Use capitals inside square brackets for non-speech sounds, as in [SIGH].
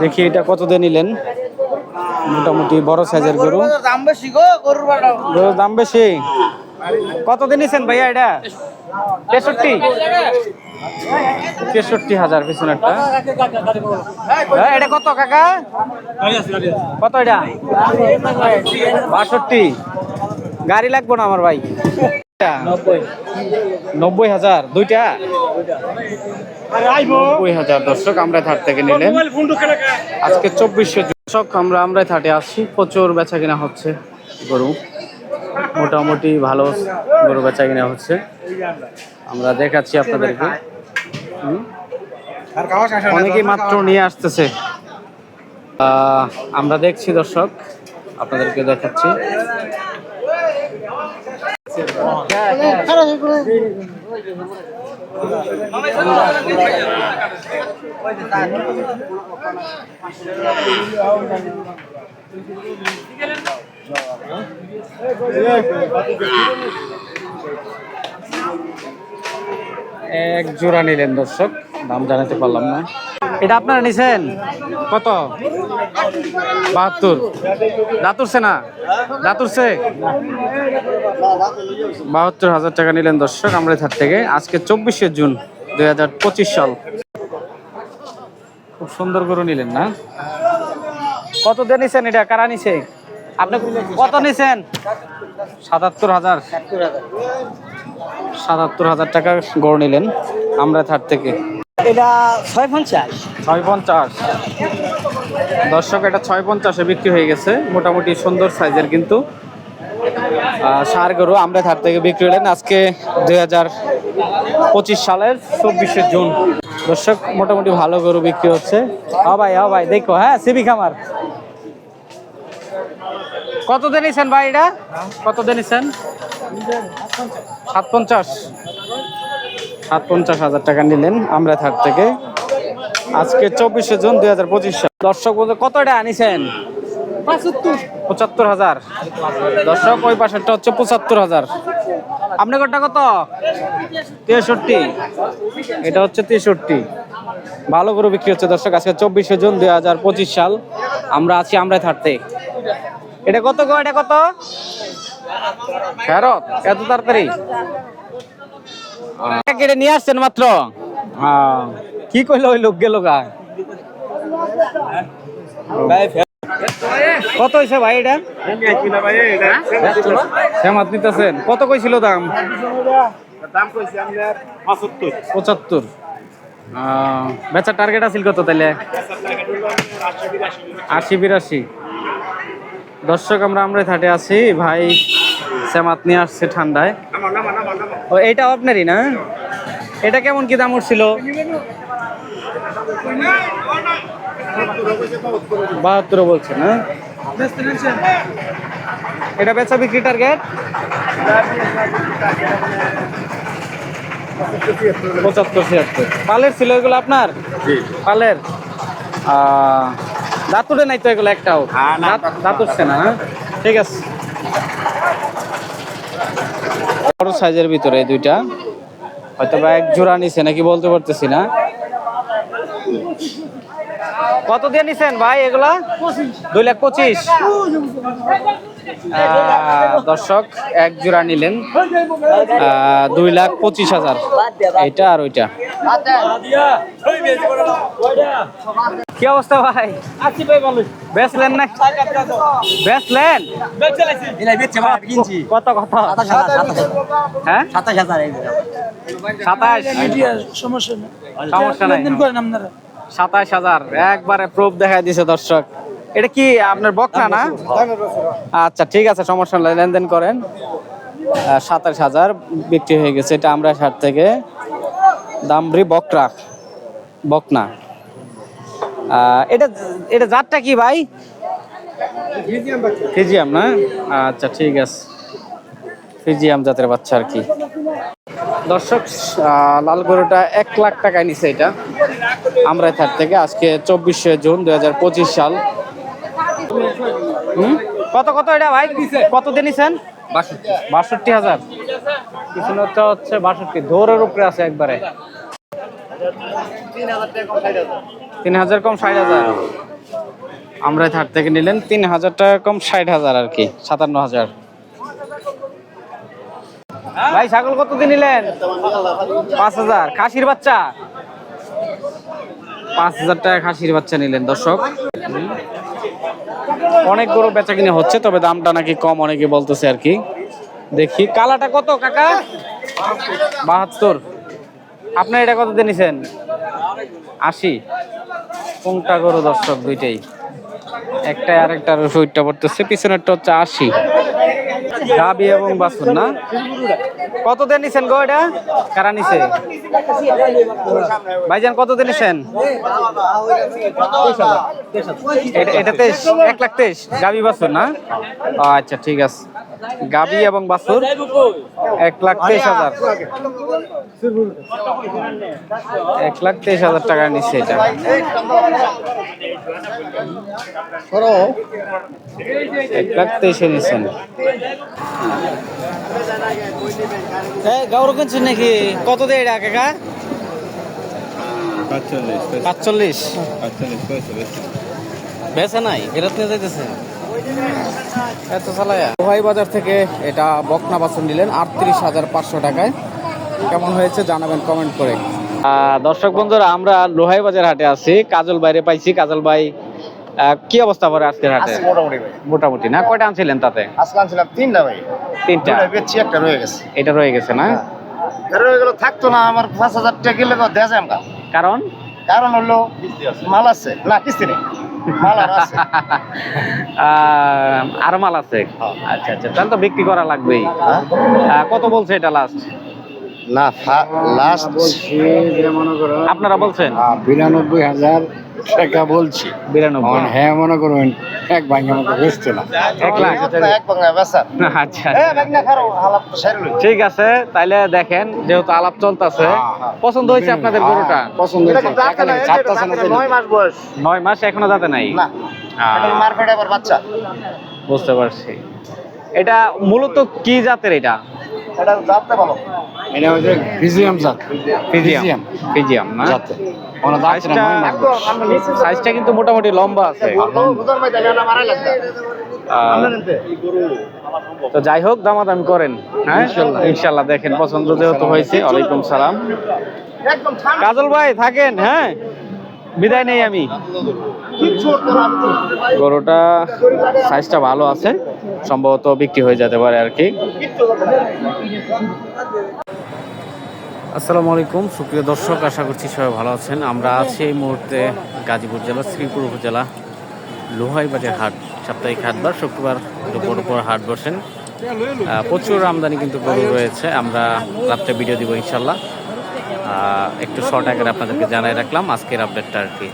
দেখি এটা কত দিয়ে নিলেন? মোটামুটি বড় সাইজের গরু। দাম বেশি গো গরুর গরুর দাম বেশি? কত দিয়ে নিছেন ভাইয়া এটা? তেষট্টি? তেষট্টি হাজার পিছনেরটা হ্যাঁ, এটা কত কাকা? কত এটা? বাষট্টি। গাড়ি লাগবো না আমার ভাই? নব্বই হাজার। দুইটা? নব্বই হাজার দর্শক আমরা থাট থেকে নিলেন। আজকে চব্বিশশো দর্শক আমরা আমরাই থাটে আসছি। প্রচুর বেচা কিনা হচ্ছে গরু। মোটামুটি ভালো গরু বেচা কিনা হচ্ছে। আমরা দেখাচ্ছি আপনাদেরকে। হুম? অনেকেই মাত্র নিয়ে আসতেছে। আমরা দেখছি দর্শক আপনাদেরকে দেখাচ্ছি। এক জোড়া নিলেন দর্শক দাম জানাতে পারলাম না। এটা আপনারা নিছেন? কত? বাহাত্তর। দাঁতুরছে না? দাঁতুরছে বাহাত্তর হাজার টাকা নিলেন দর্শক আমরা থার থেকে। আজকে চব্বিশে জুন দুই হাজার পঁচিশ সাল। খুব সুন্দর করে নিলেন না? কত দিয়ে নিছেন এটা? কারা নিছে? আপনি কত নিছেন? সাতাত্তর হাজার। সাতাত্তর হাজার টাকা গড় নিলেন আমরা থার থেকে। এটা ছয় পঞ্চাশ। ছয় পঞ্চাশ। দর্শক, এটা ছয় পঞ্চাশে বিক্রি হয়ে গেছে। মোটামুটি সুন্দর সাইজের কিন্তু সার গরু আমরা থার থেকে বিক্রি হলেন আজকে দুই হাজার পঁচিশ সালের চব্বিশে জুন। দর্শক, মোটামুটি ভালো গরু বিক্রি হচ্ছে। হ ভাই হ ভাই, দেখো হ্যাঁ সিবি খামার। কত নিছেন ভাই এটা? কত নিছেন? সাত পঞ্চাশ। সাত পঞ্চাশ হাজার টাকা নিলেন আমরা থাক থেকে। আজকে চব্বিশে জুন দুই হাজার পঁচিশ সাল। দর্শক বলতে কত এটা আনিছেন পঁচাত্তর। হাজার। দর্শক ওই পাশেরটা হচ্ছে পঁচাত্তর হাজার। আপনি কটা কত? তেষট্টি। এটা হচ্ছে তেষট্টি। ভালো করে বিক্রি হচ্ছে দর্শক আজকে চব্বিশে জুন দুই হাজার পঁচিশ সাল। আমরা আছি আমরা থাকতে এটা কত গো? এটা কত? ফেরত। এত তাড়াতাড়ি? কেটে নিয়ে আসছেন মাত্র? আহ, কি কইলো ওই লোক গেল গা কত হয়েছে ভাই এটা? সেমাত নিতেছেন। কত কইছিল দাম? পঁচাত্তর। বেচার টার্গেট আছিল কত তাহলে আশি বিরাশি। দর্শক আমরা আমরা থাটে আছি। ভাই সেমাত নিয়ে আসছে ঠান্ডায়। ও এইটা আপনারই না? এটা কেমন কি দাম উঠছিল? বাহাত্তর বলছে না এটা বেচা বিক্রি টার্গেট পঁচাত্তর ছিয়াত্তর। পালের ছিল এগুলো আপনার? পালের? দাঁতুরে নাই তো এগুলো একটাও? দাঁত- দাঁত উঠছে না। হ্যাঁ? ঠিক আছে। বড় সাইজের ভিতরে এই দুইটা। হয়তো বা এক জোড়া নিছে নাকি বলতে পারতেছি না। কত দিয়ে নিছেন ভাই এগুলা? দুই লাখ পঁচিশ। দর্শক, এক জোড়া নিলেন। দুই লাখ পঁচিশ হাজার। এইটা আর ওইটা। কি অবস্থা ভাই? আছি ভাই ভালো বেচলেন না? বেচলেন কত কত? হ্যাঁ? সাতাশ হাজার সাতাশ? সমস্যা নেই। সমস্যা নাই। করেন আপনারা? সাতাশ হাজার। একবারে প্রুফ দেখাই দিছে দর্শক। এটা কি আপনার বকরা না আচ্ছা ঠিক আছে সমস্যা নাই লেনদেন করেন। সাতাশ হাজার বিক্রি হয়ে গেছে এটা আমরা সার থেকে। দামরি বকরা। বকনা। এটা এটা জাতটা কি ভাই? ফিজিয়াম না? আচ্ছা ঠিক আছে। ফিজিয়াম জাতের বাচ্চা আর কি। দর্শক লাল গরুটা এক লাখ টাকায় নিছে এটা। আমরা থার থেকে আজকে চব্বিশে জুন দুই হাজার পঁচিশ সাল। হুম? কত কত এটা ভাই? কত দিয়ে নিছেন? বাষট্টি হাজার। পিছনেরটা হচ্ছে বাষট্টি। দৌড়ের উপরে আছে একবারে। তিন হাজার কম ষাট হাজার। আমরা থার্ড থেকে নিলেন, তিন হাজার টাকা কম ষাট হাজার আর কি, সাতান্ন হাজার। ভাই, ছাগল কত দিন নিলেন? পাঁচ হাজার, খাসির বাচ্চা? পাঁচ হাজার টাকা খাসির বাচ্চা নিলেন, দর্শক। অনেক গরু বেচা কিনে হচ্ছে, তবে দামটা নাকি কম অনেকে বলতেছে আর কি। দেখি, কালাটা কত, কাকা? বাহাত্তর। আপনার এটা কত দিয়ে নিছেন? আশি। কোনটা গরু দর্শক দুইটাই। একটা আরেকটার সুইটটা পড়তেছে পিছনেরটা হচ্ছে আশি গাবি এবং বাসুন না? কত দিয়ে নিছেন গো এটা? কারা নিছে? ভাইজান, কত দিয়ে নিছেন? এটা তেইশ, এক লাখ তেইশ। গাবি বাসুর না? আচ্ছা ঠিক আছে। গাবি এবং বাসুর এক লাখ তেইশ হাজার। এক লাখ তেইশ হাজার টাকা নিচ্ছে এটা। এক লাখ তেইশে নিচ্ছেন নাকি? কত দেয় এটা কাকা? পাঁচচল্লিশ বেচা নাই ফেরত নিয়ে যাইতেছে। এত চালায়া। দোহাই বাজার থেকে এটা বকনা বাসন নিলেন আটত্রিশ হাজার পাঁচশো টাকায়। কেমন হয়েছে জানাবেন কমেন্ট করে। দর্শক বন্ধুরা আমরা লোহাই বাজার হাটে আছি কাজল বাইরে পাইছি। কাজল ভাই কি অবস্থা পরে আজকের হাটে? আজকে মোটামুটি ভাই। মোটামুটি না? কয়টা আনছিলেন তাতে? আজকে আনছিলাম তিনটা ভাই। তিনটা। বেচছি একটা রয়ে গেছে। এটা রয়ে গেছে না? এটা রয়ে গেল থাকতো না আমার পাঁচ হাজার টাকা কিলো দেওয়া যায় কারণ? কারণ হলো মাল আছে। না কিস্তি নেই। [LAUGHS] আরও মাল আছে? হ্যাঁ। আচ্ছা আচ্ছা। তাহলে তো বিক্রি করা লাগবেই। হ্যাঁ? কত বলছে এটা লাস্ট না লাস্ট আপনারা বলছেন? বিরানব্বই হাজার টাকা বলছি। বিরানব্বই। হ্যাঁ মনে করুন এক ভাঙে বেচতে না। এক লাখ। এক বেচা। আচ্ছা। ঠিক আছে তাইলে দেখেন যেহেতু আলাপ চলতেছে পছন্দ হয়েছে আপনাদের গরুটা? পছন্দ হয়েছে। নয় মাস বয়স। নয় মাস এখনও যাতে নাই? মার্কেট আবার বাচ্চা। বুঝতে পারছি। এটা মূলত কি জাতের এটা? এটা যাতে ভালো। এটা হচ্ছে ফিজিয়াম জাত। ফিজিয়াম। ফিজিয়াম। না? জাতে। কোনো দাঁত না, সাইজটা কিন্তু মোটামুটি লম্বা আছে। তো যাই হোক দামাদামি করেন হ্যাঁ? ইনশাল্লাহ। দেখেন পছন্দ যেহেতু হয়েছে ওয়ালাইকুম সালাম। কাজল ভাই থাকেন হ্যাঁ? বিদায় নেই আমি। গরুটা সাইজটা ভালো আছে, সম্ভবত বিক্রি হয়ে যেতে পারে আর কি। আসসালামু আলাইকুম, সুপ্রিয় দর্শক, আশা করছি সবাই ভালো আছেন। আমরা আছি এই মুহূর্তে গাজীপুর জেলা, শ্রীপুর উপজেলা লোহাই বাজার হাট, সাপ্তাহিক হাটবার শুক্রবার দুপুর উপর হাট বসেন। প্রচুর আমদানি কিন্তু গরু রয়েছে। আমরা রাত্রে ভিডিও দিব ইনশাল্লাহ। একটু শর্ট আকারে আপনাদেরকে জানাই রাখলাম আজকের আপডেটটা আর কি।